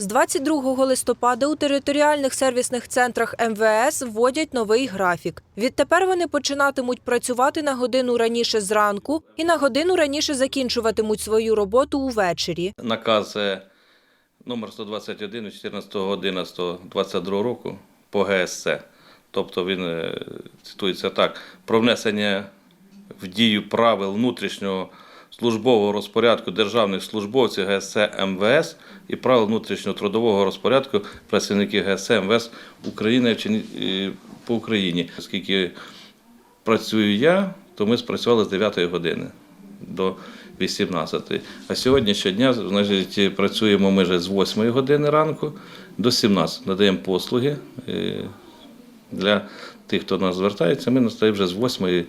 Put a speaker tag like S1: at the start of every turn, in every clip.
S1: З 22 листопада у територіальних сервісних центрах МВС вводять новий графік. Відтепер вони починатимуть працювати на годину раніше зранку і на годину раніше закінчуватимуть свою роботу увечері.
S2: Наказ е, номер 121 від 14.11.22 року по ГСЦ. Тобто він е, цитується так: про внесення в дію правил внутрішнього службового розпорядку державних службовців ГСЦ МВС і правил внутрішнього трудового розпорядку працівників ГСЦ МВС України е, по Україні. Оскільки працюю я, то ми спрацювали з 9 години до 18. А сьогодні щодня значить, працюємо ми вже з 8 години ранку до 17. Надаємо послуги е, для тих, хто до нас звертається. Ми настаємо вже з 8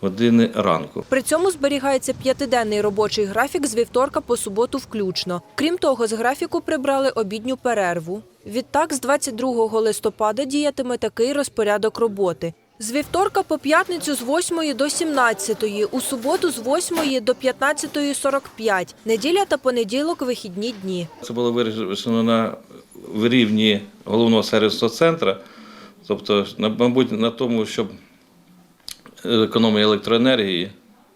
S2: години ранку.
S1: При цьому зберігається п'ятиденний робочий графік з вівторка по суботу включно. Крім того, з графіку прибрали обідню перерву. Відтак, з 22 листопада діятиме такий розпорядок роботи. З вівторка по п'ятницю з 8 до 17, у суботу з 8 до 15.45, неділя та понеділок – вихідні дні.
S2: Це було вирішено на рівні головного сервісного центру, тобто, мабуть, на тому, щоб економія електроенергії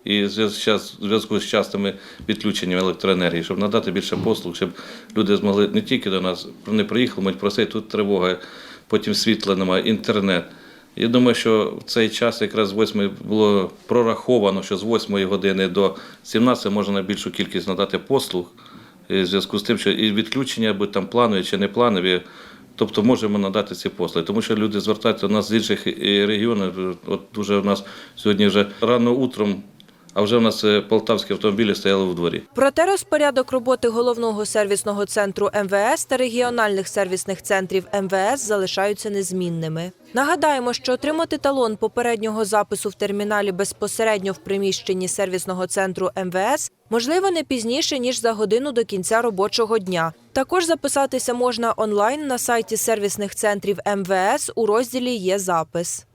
S2: і зв'язку з частими відключеннями електроенергії, щоб надати більше послуг, щоб люди змогли не тільки до нас, вони приїхали, можуть просити, тут тривога, потім світла немає, інтернет. Я думаю, що в цей час якраз з 8 було прораховано, що з 8 години до 17 можна найбільшу кількість надати послуг е, в зв'язку з тим, що і відключення, будь там планові чи не планові, тобто можемо надати ці послуги. Тому що люди звертаються до нас з інших е, регіонів. От дуже у нас сьогодні вже рано утром, а вже в нас е, полтавські автомобілі стояли в дворі.
S1: Проте розпорядок роботи головного сервісного центру МВС та регіональних сервісних центрів МВС залишаються незмінними. Нагадаємо, що отримати талон попереднього запису в терміналі безпосередньо в приміщенні сервісного центру МВС можливо не пізніше ніж за годину до кінця робочого дня. Також записатися можна онлайн на сайті сервісних центрів МВС у розділі Є запис.